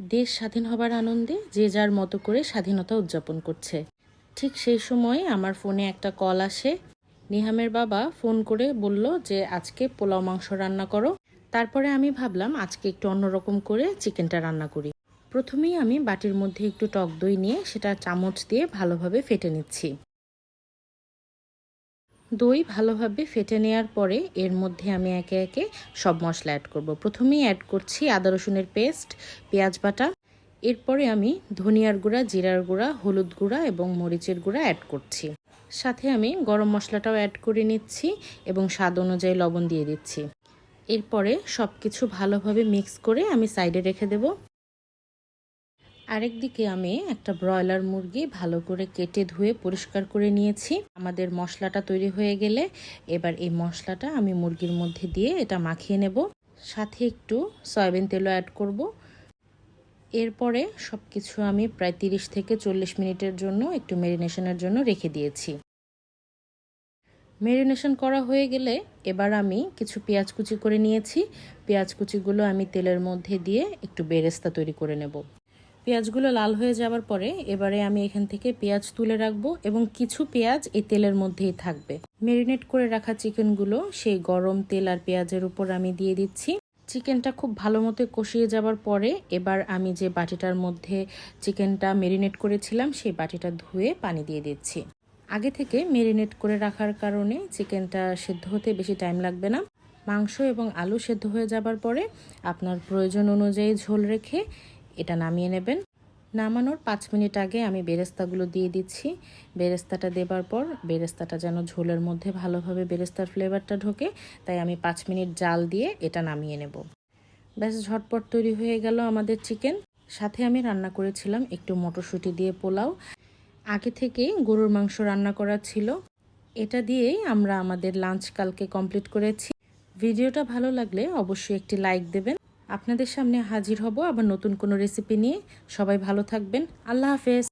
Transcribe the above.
দেশ স্বাধীন হবার আনন্দে যে যার মতো করে স্বাধীনতা উদযাপন করছে। ঠিক সেই সময় আমার ফোনে একটা কল আসে। নিহামের বাবা ফোন করে বলল যে, আজকে পোলাও মাংস রান্না করো। তারপরে আমি ভাবলাম, আজকে একটু অন্যরকম করে চিকেনটা রান্না করি। প্রথমেই আমি বাটির মধ্যে একটু টক দই নিয়ে সেটা চামচ দিয়ে ভালোভাবে ফেটে নিচ্ছি। দই ভালোভাবে ফেটে নেওয়ার পরে এর মধ্যে আমি একে একে সব মশলা অ্যাড করব। প্রথমেই অ্যাড করছি আদা রসুনের পেস্ট পেঁয়াজ বাটা। এরপরে আমি ধনিয়ার গুঁড়া, জিরার গুঁড়া, হলুদ গুঁড়া এবং মরিচের গুঁড়া অ্যাড করছি। সাথে আমি গরম মশলাটাও অ্যাড করে নিচ্ছি এবং স্বাদ অনুযায়ী লবণ দিয়ে দিচ্ছি। এরপরে সব কিছু ভালোভাবে মিক্স করে আমি সাইডে রেখে দেব। আরেকদিকে আমি একটা ব্রয়লার মুরগি ভালো করে কেটে ধুয়ে পরিষ্কার করে নিয়েছি। আমাদের মশলাটা তৈরি হয়ে গেলে এবার এই মশলাটা আমি মুরগির মধ্যে দিয়ে এটা মাখিয়ে নেব। সাথে একটু সয়াবিন তেলও অ্যাড করব। এরপরে সব কিছু আমি প্রায় তিরিশ থেকে চল্লিশ মিনিটের জন্য একটু মেরিনেশনের জন্য রেখে দিয়েছি। মেরিনেশন করা হয়ে গেলে এবার আমি কিছু পেঁয়াজ কুচি করে নিয়েছি। পেঁয়াজ কুচিগুলো আমি তেলের মধ্যে দিয়ে একটু বেরেস্তা তৈরি করে নেব। পেঁয়াজগুলো লাল হয়ে যাওয়ার পরে এবারে আমি এখান থেকে পেঁয়াজ তুলে রাখব এবং কিছু পেঁয়াজ এই তেলের মধ্যেই থাকবে। মেরিনেট করে রাখা চিকেনগুলো সেই গরম তেল আর পেঁয়াজের উপর আমি দিয়ে দিচ্ছি। চিকেনটা খুব ভালো মতো কষিয়ে যাবার পরে এবার আমি যে বাটিটার মধ্যে চিকেনটা মেরিনেট করেছিলাম, সেই বাটিটা ধুয়ে পানি দিয়ে দিচ্ছি। আগে থেকে মেরিনেট করে রাখার কারণে চিকেনটা সেদ্ধ হতে বেশি টাইম লাগবে না। মাংস এবং আলু সেদ্ধ হয়ে যাবার পরে আপনার প্রয়োজন অনুযায়ী ঝোল রেখে এটা নামিয়ে নেবেন। নামানোর পাঁচ মিনিট আগে আমি বেরেস্তাগুলো দিয়ে দিচ্ছি। বেরেস্তাটা দেবার পর বেরেস্তাটা যেন ঝোলের মধ্যে ভালোভাবে বেরেস্তার ফ্লেভারটা ঢোকে, তাই আমি পাঁচ মিনিট জাল দিয়ে এটা নামিয়ে নেব। ব্যাস, ঝটপট তৈরি হয়ে গেল আমাদের চিকেন। সাথে আমি রান্না করেছিলাম একটু মটরশুঁটি দিয়ে পোলাও। আগে থেকেই গরুর মাংস রান্না করা ছিল। এটা দিয়েই আমরা আমাদের লাঞ্চ কালকে কমপ্লিট করেছি। ভিডিওটা ভালো লাগলে অবশ্যই একটি লাইক দেবেন। আপনাদের সামনে হাজির হব আবার নতুন কোনো রেসিপি নিয়ে। সবাই ভালো থাকবেন। আল্লাহ হাফেজ।